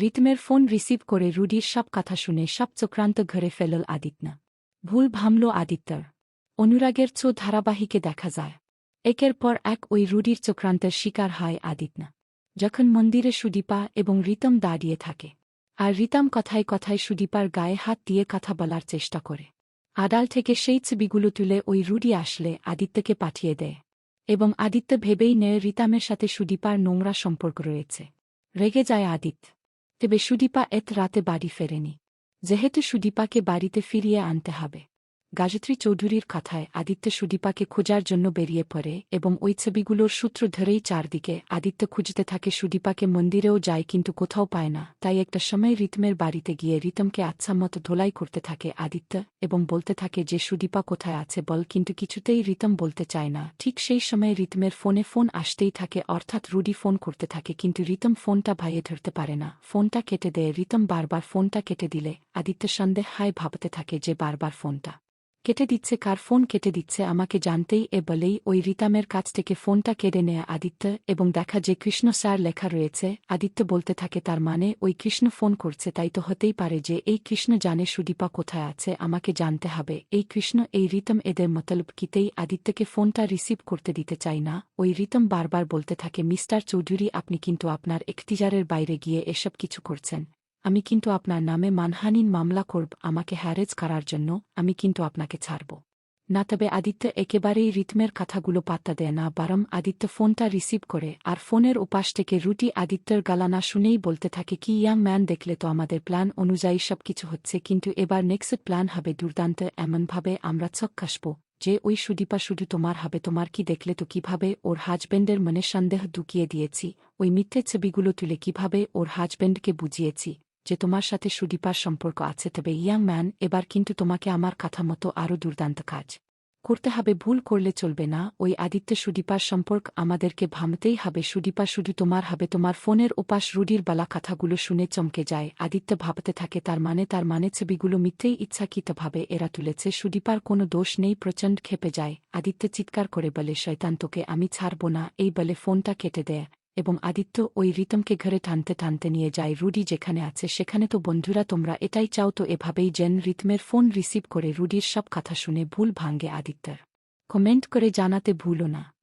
রিতমের phone receive করে রুডির সব কথা শুনে সব চক্রান্ত ঘরে ফেলল আদিত্য। ভুল ভামল আদিত্যর। অনুরাগের চো ধারাবাহিকে দেখা যায়। একের পর এক ওই রুডির চক্রান্তের শিকার হয় আদিত্য। যখন মন্দিরে সুদীপা এবং রিতম দাঁড়িয়ে থাকে। আর রিতাম কথায় কথায় সুদীপার গায়ে হাত দিয়ে কথা বলার চেষ্টা করে। আড়াল থেকে সেই ছবিগুলো তুলে ওই রুডি আসলে আদিত্যকে পাঠিয়ে দেয়। এবং আদিত্য ভেবেই নেয় রিতামের সাথে সুদীপার নোংরা সম্পর্ক রয়েছে। রেগে যায় আদিত্য। তবে সুদীপা এত রাতে বাড়ি ফেরেনি। যেহেতু সুদীপাকে বাড়িতে ফিরিয়ে আনতে হবে। গাজত্রী চৌধুরীর কথায় আদিত্য সুদীপাকে খোঁজার জন্য বেরিয়ে পড়ে এবং ওই ছবিগুলোর সূত্র ধরেই চারদিকে আদিত্য খুঁজতে থাকে সুদীপাকে মন্দিরেও যায় কিন্তু কোথাও পায় না। তাই একটা সময় রিতমের বাড়িতে গিয়ে রিতমকে আচ্ছা মতো ধোলাই করতে থাকে আদিত্য এবং বলতে থাকে যে সুদীপা কোথায় আছে বল কিন্তু কিছুতেই রিতম বলতে চায় না। ঠিক সেই সময় রিতমের ফোনে ফোন আসতেই থাকে অর্থাৎ রুডি ফোন করতে থাকে কিন্তু রিতম ফোনটা ভাইয়ে ধরতে পারে না। ফোনটা কেটে দেয় রিতম বারবার ফোনটা কেটে দিলে আদিত্য সন্দেহ হায় ভাবতে থাকে যে বারবার ফোনটা কেটে দিচ্ছে, কার ফোন কেটে দিচ্ছে, আমাকে জানতেই এ বলেই ওই রিতামের কাছ থেকে ফোনটা কেড়ে নেয় আদিত্য এবং দেখা যে কৃষ্ণ স্যার লেখা রয়েছে, আদিত্য বলতে থাকে তার মানে ওই কৃষ্ণ ফোন করছে, তাই তো হতেই পারে যে এই কৃষ্ণ জানে সুদীপা কোথায় আছে, আমাকে জানতে হবে, এই কৃষ্ণ, এই রিতম এদের মতলব কিতেই আদিত্যকে ফোনটা রিসিভ করতে দিতে চাই না, ওই রিতম বারবার বলতে থাকে, মিস্টার চৌধুরী, আপনি কিন্তু আপনার একতিজারের বাইরে গিয়ে এসব কিছু করছেন। আমি কিন্তু আপনার নামে মানহানির মামলা করব, আমাকে হ্যারেজ করার জন্য আমি কিন্তু আপনাকে ছাড়ব। না তবে আদিত্য একেবারেই রিতমের কথাগুলো পাত্তা দেয় না বারম আদিত্য ফোনটা রিসিভ করে আর ফোনের উপাস থেকে রুটি আদিত্যর গালানা শুনেই বলতে থাকে, কি ইয়াং ম্যান দেখলে তো আমাদের প্ল্যান অনুযায়ী সব কিছু হচ্ছে, কিন্তু এবার নেক্সট প্ল্যান হবে দুর্দান্ত, এমনভাবে আমরা চক চক্কাসব যে ওই সুদীপা শুধু তোমার হবে, তোমার কি দেখলে তো কীভাবে ওর হাজব্যান্ডের মনে সন্দেহ ঢুকিয়ে দিয়েছি, ওই মিথ্যে ছবিগুলো তুলে কীভাবে ওর হাজব্যান্ডকে বুঝিয়েছি। যে তোমার সাথে সুদীপার সম্পর্ক আছে, তবে ইয়াং ম্যান, এবার কিন্তু তোমাকে আমার কথা মতো আরও দুর্দান্ত কাজ করতে হবে। ভুল করলে চলবে না। ওই আদিত্য সুদীপার সম্পর্ক আমাদেরকে ভামতেই হবে। সুদীপা শুধু তোমার হবে। তোমার ফোনের উপাস রুডির বালা কথাগুলো শুনে চমকে যায়। আদিত্য ভাবতে থাকে, তার মানে তার মানে ছবিগুলো মিথ্যেই ইচ্ছাকৃতভাবে এরা তুলেছে। সুদীপার কোনো দোষ নেই, প্রচণ্ড খেপে যায়। আদিত্য চিৎকার করে বলে, শয়তান, তোকে আমি ছাড়ব না। এই বলে ফোনটা কেটে দেয়। এবং আদিত্য ওই রিতমকে ঘরে টানতে টানতে নিয়ে যায় রুডি যেখানে আছে সেখানে। তো বন্ধুরা, তোমরা এটাই চাও তো এভাবেই জেন রিতমের ফোন রিসিভ করে রুডির সব কথা শুনে ভুল ভাঙ্গে আদিত্যর। কমেন্ট করে জানাতে ভুলো না।